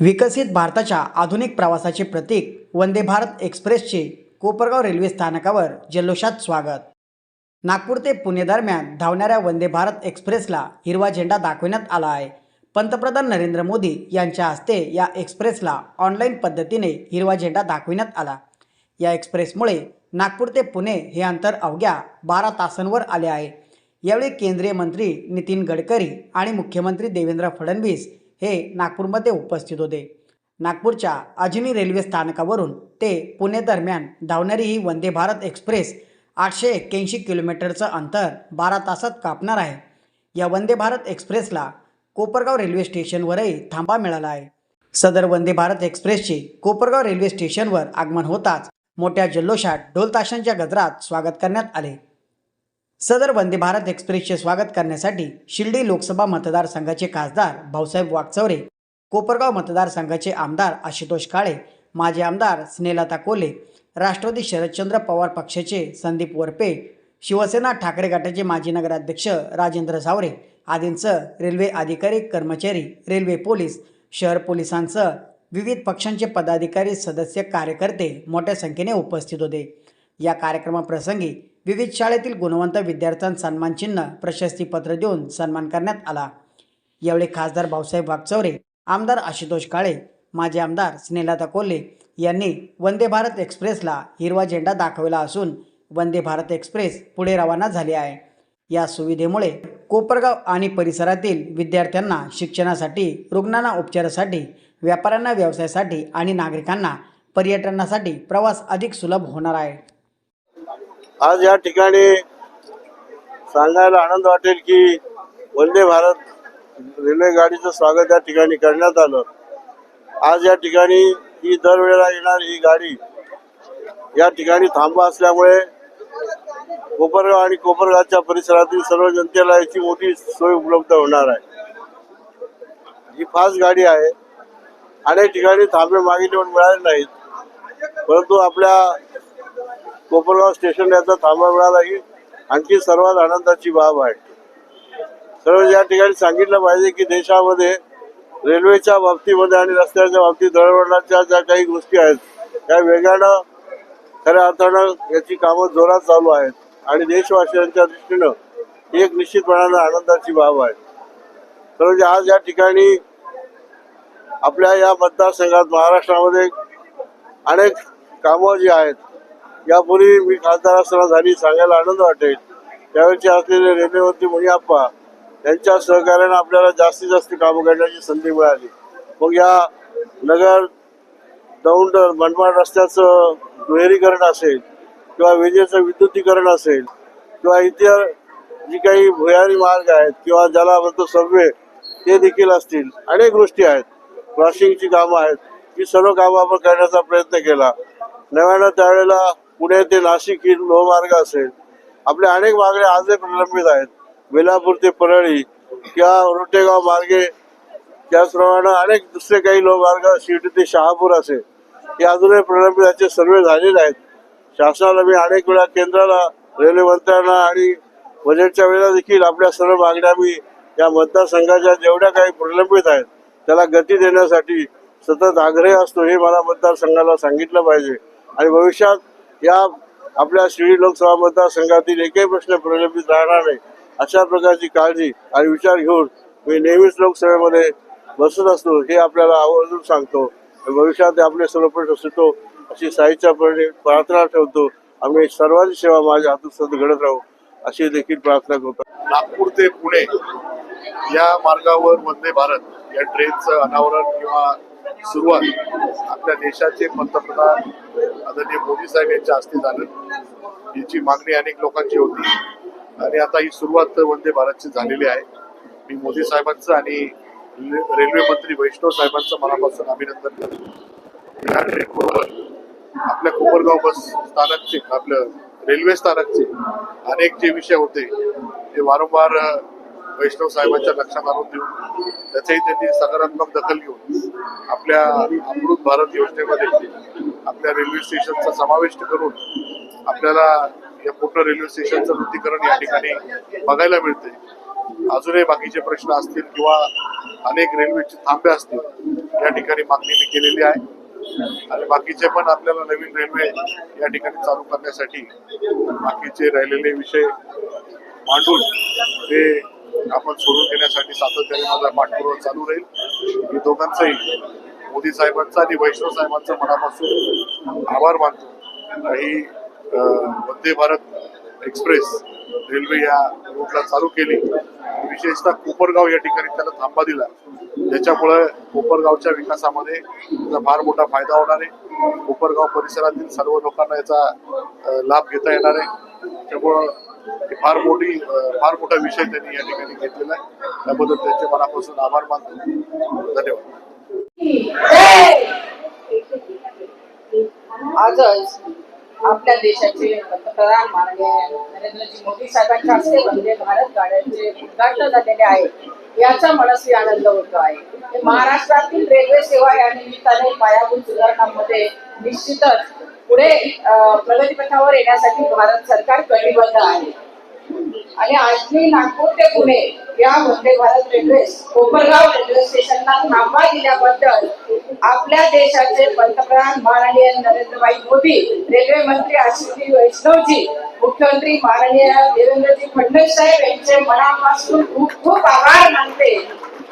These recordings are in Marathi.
विकसित भारताच्या आधुनिक प्रवासाचे प्रतीक वंदे भारत एक्सप्रेसचे कोपरगाव रेल्वे स्थानकावर जल्लोषात स्वागत. नागपूर ते पुणे दरम्यान धावणाऱ्या वंदे भारत एक्सप्रेसला हिरवा झेंडा दाखवण्यात आला आहे. पंतप्रधान नरेंद्र मोदी यांच्या हस्ते या एक्सप्रेसला ऑनलाईन पद्धतीने हिरवा झेंडा दाखविण्यात आला. या एक्सप्रेसमुळे नागपूर ते पुणे हे अंतर अवघ्या बारा तासांवर आले आहे. यावेळी केंद्रीय मंत्री नितीन गडकरी आणि मुख्यमंत्री देवेंद्र फडणवीस हे नागपूरमध्ये उपस्थित होते. नागपूरच्या अजनी रेल्वे स्थानकावरून ते पुणे दरम्यान धावणारी ही वंदे भारत एक्सप्रेस आठशे एक्क्याऐंशी किलोमीटरचं अंतर बारा तासात कापणार आहे. या वंदे भारत एक्सप्रेसला कोपरगाव रेल्वे स्टेशनवरही थांबा मिळाला आहे. सदर वंदे भारत एक्सप्रेसचे कोपरगाव रेल्वे स्टेशनवर आगमन होताच मोठ्या जल्लोषात ढोलताशांच्या गजरात स्वागत करण्यात आले. सदर वंदे भारत एक्सप्रेसचे स्वागत करण्यासाठी शिर्डी लोकसभा मतदारसंघाचे खासदार भाऊसाहेब वागचौरे कोपरगाव मतदारसंघाचे आमदार आशुतोष काळे माजी आमदार स्नेहलता कोले राष्ट्रवादी शरदचंद्र पवार पक्षाचे संदीप वरपे शिवसेना ठाकरे गटाचे माजी नगराध्यक्ष राजेंद्र सावरे आदींसह रेल्वे अधिकारी कर्मचारी रेल्वे पोलीस शहर पोलिसांसह विविध पक्षांचे पदाधिकारी सदस्य कार्यकर्ते मोठ्या संख्येने उपस्थित होते. या कार्यक्रमाप्रसंगी विविध शाळेतील गुणवंत विद्यार्थ्यांना सन्मानचिन्ह प्रशस्तीपत्र देऊन सन्मान करण्यात आला. यावेळी खासदार भाऊसाहेब वागचौरे आमदार आशुतोष काळे माजी आमदार स्नेहलता कोल्हे यांनी वंदे भारत एक्सप्रेसला हिरवा झेंडा दाखवला असून वंदे भारत एक्सप्रेस पुढे रवाना झाली आहे. या सुविधेमुळे कोपरगाव आणि परिसरातील विद्यार्थ्यांना शिक्षणासाठी रुग्णांना उपचारासाठी व्यापाऱ्यांना व्यवसायासाठी आणि नागरिकांना पर्यटनासाठी प्रवास अधिक सुलभ होणार आहे. आज या ठिकाणी सांगायला आनंद वाटेल की वंदे भारत रेल्वे गाडीचं स्वागत या ठिकाणी करण्यात आलं. आज या ठिकाणी ही दरवेळेला येणारी ही गाडी या ठिकाणी थांबा असल्यामुळे कोपरगाव आणि कोपरगावच्या परिसरातील सर्व जनतेला याची मोठी सोय उपलब्ध होणार आहे. ही फास्ट गाडी आहे. अनेक ठिकाणी थांबे मागितले पण मिळाले नाहीत. परंतु आपल्या कोपरगाव स्टेशन याचा थांबा मिळाला ही आणखी सर्वात आनंदाची बाब आहे. सर्व या ठिकाणी सांगितलं पाहिजे की देशामध्ये रेल्वेच्या बाबतीमध्ये आणि रस्त्याच्या बाबतीत दळवळणाच्या ज्या काही गोष्टी आहेत त्या वेगानं खऱ्या अर्थानं याची कामं जोरात चालू आहेत. आणि देशवासियांच्या दृष्टीनं ही एक निश्चितपणानं आनंदाची बाब आहे. तर म्हणजे आज या ठिकाणी आपल्या या मतदारसंघात महाराष्ट्रामध्ये अनेक कामं जी आहेत यापूर्वी मी खासदार असताना झाली सांगायला आनंद वाटेल. त्यावेळेचे असलेले रेल्वेमंत्री मुनियाप्पा यांच्या सहकार्याने आपल्याला जास्तीत जास्त कामं करण्याची संधी मिळाली. मग या नगर दौंड मनमाड रस्त्याचं दुहेरीकरण असेल किंवा विजेचं विद्युतीकरण असेल किंवा इतर जी काही भुयारी मार्ग आहेत किंवा ज्याला म्हणतो सर्वे ते देखील असतील अनेक गोष्टी आहेत. क्रॉसिंगची कामं आहेत. ही सर्व कामं आपण करण्याचा प्रयत्न केला. नव्यानं त्यावेळेला पुणे ते नाशिक ही लोहमार्ग असेल. आपल्या अनेक मागण्या आजही प्रलंबित आहेत. वेलापूर ते परळी किंवा रोटेगाव मार्गे त्याचप्रमाणे अनेक दुसरे काही लोहमार्ग शिर्डी ते शहापूर असेल. हे अजूनही प्रलंबित याचे सर्वे झालेले आहेत. शासनाला मी अनेक वेळा केंद्राला रेल्वे मंत्र्यांना आणि बजेटच्या वेळेला देखील आपल्या सर्व मागण्या मी या मतदारसंघाच्या जेवढ्या काही प्रलंबित आहेत त्याला गती देण्यासाठी सतत आग्रह असतो हे मला मतदारसंघाला सांगितलं पाहिजे. आणि भविष्यात या आपल्या शिर्डी लोकसभा मतदारसंघातील एकही प्रश्न प्रलंबित राहणार नाही अशा प्रकारची काळजी आणि विचार घेऊन मी नेहमीच लोकसभेमध्ये बसत असतो हे आपल्याला आवर्जून सांगतो. भविष्यात आपले सर्व प्रश्न सुटो अशी साईच्या प्रार्थना ठेवतो. आम्ही सर्वांची सेवा माझ्या हातून सतत घडत राहू अशी देखील प्रार्थना करतो. नागपूर ते पुणे या मार्गावर वंदे भारत या ट्रेनचं अनावरण किंवा सुरुवात आपल्या देशाचे पंतप्रधान आदरणीय मोदी साहेब यांच्या हस्ते झालं. याची मागणी अनेक लोकांची होती. आणि आता ही सुरुवात वंदे भारतची झालेली आहे. मी मोदी साहेबांचं आणि रेल्वे मंत्री वैष्णव साहेबांचं मनापासून अभिनंदन करतो. या आपल्या कोपरगाव बस स्थानकचे आपलं रेल्वे स्थानकचे अनेक जे विषय होते ते वारंवार वैष्णव साहेबांच्या लक्षात आणून देऊन त्याचंही त्यांनी सकारात्मक दखल घेऊन आपल्या अमृत भारत योजनेमध्ये आपल्या रेल्वे स्टेशनचा समाविष्ट करून आपल्याला या पूर्ण रेल्वे स्टेशनचं वृत्तीकरण या ठिकाणी बघायला मिळते अजूनही बाकीचे प्रश्न असतील किंवा अनेक रेल्वेचे थांबे असतील या ठिकाणी मागणी मी केलेली आहे. आणि बाकीचे पण आपल्याला नवीन रेल्वे या ठिकाणी चालू करण्यासाठी बाकीचे राहिलेले विषय मांडून ते आपण सोडून घेण्यासाठी सातत्याने माझा पाठपुरावा चालू राहील. मी दोघांचाही मोदी साहेबांचा आणि वैष्णव साहेबांचा मनापासून आभार मानतो. ही वंदे भारत एक्सप्रेस रेल्वे या रूटला चालू केली. विशेषतः कोपरगाव या ठिकाणी त्याला थांबा दिला. ज्याच्यामुळे कोपरगावच्या विकासामध्ये त्याचा फार मोठा फायदा होणार आहे. कोपरगाव परिसरातील सर्व लोकांना याचा लाभ घेता येणार आहे. त्यामुळं फार मोठी फार मोठा विषय त्यांनी या ठिकाणी घेतलेला आहे. त्याबद्दल त्यांचे मनापासून आभार मानतो. धन्यवाद. आजच आपल्या देशाचे पंतप्रधान माननीय नरेंद्रजी मोदी साहेबांच्या हस्ते वंदे भारत गाड्यांचे उद्घाटन झालेले आहे. याचा मनस्वी आनंद होतो आहे. महाराष्ट्रातील रेल्वे सेवा या निमित्ताने पायाभूत सुधारणांमध्ये निश्चितच पुढे प्रगतीपथावर येण्यासाठी भारत सरकार कटिबद्ध आहे. आणि आज नागपूर ते पुणे या वंदे भारत रेल्वे कोपरगाव रेल्वे स्टेशनला थांबा दिल्याबद्दल आपल्या देशाचे पंतप्रधान माननीय नरेंद्रभाई मोदी रेल्वे मंत्री आशिषजी वैष्णवजी मुख्यमंत्री माननीय देवेंद्रजी फडणवीस साहेब यांचे मनापासून खूप खूप आभार मानते.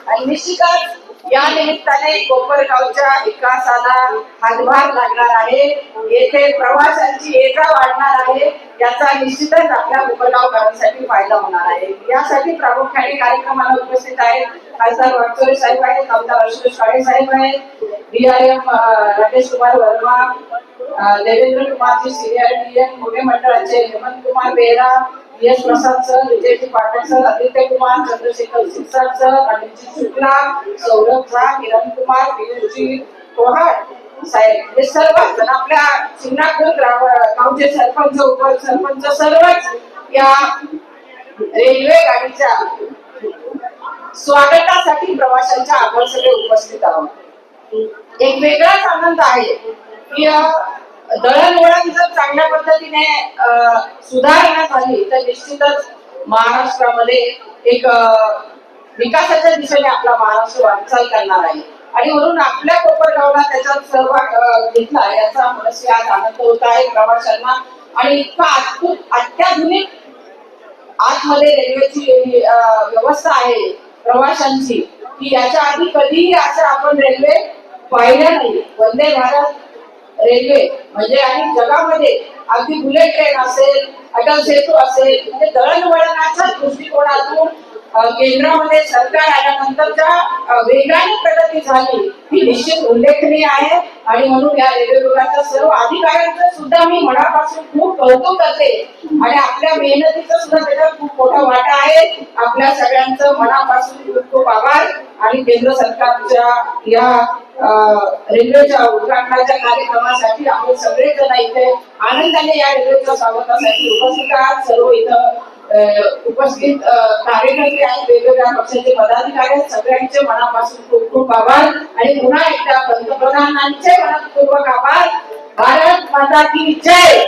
आणि निश्चितच या निमित्ताने कोपरगावच्या विकासाला हातभार लागणार आहे. येथे प्रवाशांची एका वाढणार आहे. याचा निश्चितच आपल्या कोपरगावकरांसाठी फायदा होणार आहे. यासाठी प्रामुख्याने कार्यक्रमाला उपस्थित आहेत खासदार वागचोरे साहेब आहेत आमदार अशोक शाळे साहेब आहेत डीआरएम राकेश कुमार वर्मा देवेंद्र कुमारजी सिनियर डीएम पुणे मंडळाचे Hemant Kumar Behera Yash Prasad sir Vijayji Patil sir Aditya Kumar Chandrashekhar Sirsat sir Anilji Shukla Saurabh Jha Kiran Kumar पियुषजी Kohat साहेब. हे सर्व आपल्या सिंगणापूर गावचे सरपंच उपसरपंच सर्वच या रेल्वे गाडीच्या स्वागतासाठी प्रवाशांच्या आपण सगळे उपस्थित आहोत. एक वेगळाच आनंद आहे. की दळणवळण जर चांगल्या पद्धतीने सुधारणा झाली तर निश्चितच महाराष्ट्रामध्ये एक विकासाच्या दिशेने आपला महाराष्ट्र वाटचाल करणार आहे. आणि म्हणून आपल्या कोपरगावला त्याच्यात सहभाग घेतला याचा मनस्वी आज आनंद होत आहे. प्रवाशांना आणि इतका अद्भुत अत्याधुनिक आतमध्ये रेल्वेची व्यवस्था आहे प्रवाशांची की याच्या आधी कधीही असं आपण रेल्वे पाहिल्या नाही. वंदे भारत रेल्वे म्हणजे आणि जगामध्ये अगदी बुलेट ट्रेन असेल अटल सेतू असेल म्हणजे दळणवळणाच्या दृष्टिकोनातून केंद्रामध्ये सरकार आल्यानंतरच्या वेगाने प्रगती झाली ही निश्चित उल्लेखनीय आहे. आणि म्हणून या रेल्वे विभागाच्या सर्व अधिकाऱ्यांचं सुद्धा मी मनापासून खूप कौतुक करते. आणि आपल्या मेहनतीचा सुद्धा त्याच्यात खूप मोठा वाटा आहे. आपल्या सगळ्यांचं मनापासून खूप खूप आभार. आणि केंद्र सरकारच्या या रेल्वेच्या उद्घाटनाच्या कार्यक्रमासाठी आपण सगळेजण इथे आनंदाने या रेल्वेच्या स्वागतासाठी उपस्थित आहात. सर्व इथं उपस्थित कार्यकर्ते आहेत वेगवेगळ्या पक्षाचे पदाधिकारी आहेत. सगळ्यांचे मनापासून खूप खूप आभार. आणि पुन्हा एकदा पंतप्रधानांचे मनपूर्वक आभार. भारत माता की जय!